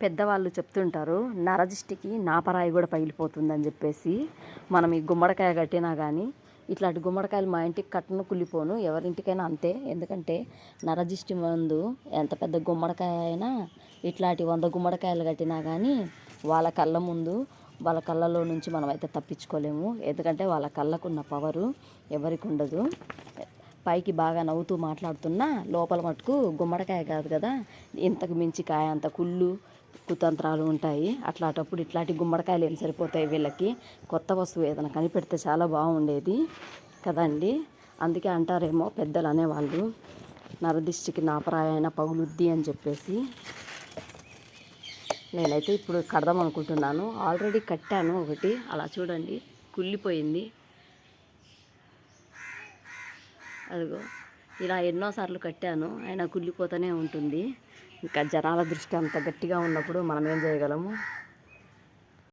పెద్దవాళ్ళు చెప్తుంటారు నరదిష్టికి నాపరాయి కూడా పగిలిపోతుందని చెప్పేసి మనం ఈ గుమ్మడికాయ కట్టినా కానీ ఇట్లాంటి గుమ్మడికాయలు మా ఇంటికి కట్టను కుళ్ళిపోను ఎవరింటికైనా అంతే. ఎందుకంటే నరదిష్టి మందు ఎంత పెద్ద గుమ్మడికాయ అయినా ఇట్లాంటి వంద గుమ్మడికాయలు కట్టినా కానీ వాళ్ళ కళ్ళ ముందు వాళ్ళ కళ్ళలో నుంచి మనం అయితే తప్పించుకోలేము. ఎందుకంటే వాళ్ళ కళ్ళకున్న పవరు ఎవరికి ఉండదు. పైకి బాగా నవ్వుతూ మాట్లాడుతున్నా లోపల మటుకు గుమ్మడికాయ కాదు కదా ఇంతకు మించి కాయ అంత కుళ్ళు కుతంత్రాలు ఉంటాయి. అట్లాంటప్పుడు ఇట్లాంటి గుమ్మడికాయలు ఏం సరిపోతాయి వీళ్ళకి? కొత్త వస్తువు ఏదైనా కనిపెడితే చాలా బాగుండేది కదండి. అందుకే అంటారేమో పెద్దలు అనేవాళ్ళు నరదిష్టికి నాపరాయన పగులుద్ది అని చెప్పేసి. నేనైతే ఇప్పుడు కడదాం అనుకుంటున్నాను. ఆల్రెడీ కట్టాను ఒకటి. అలా చూడండి కుళ్ళిపోయింది. అదిగో ఇలా ఎన్నోసార్లు కట్టాను. అయినా కుళ్ళిపోతూనే ఉంటుంది. ఇంకా జనాల దృష్టి అంత గట్టిగా ఉన్నప్పుడు మనం ఏం చేయగలము?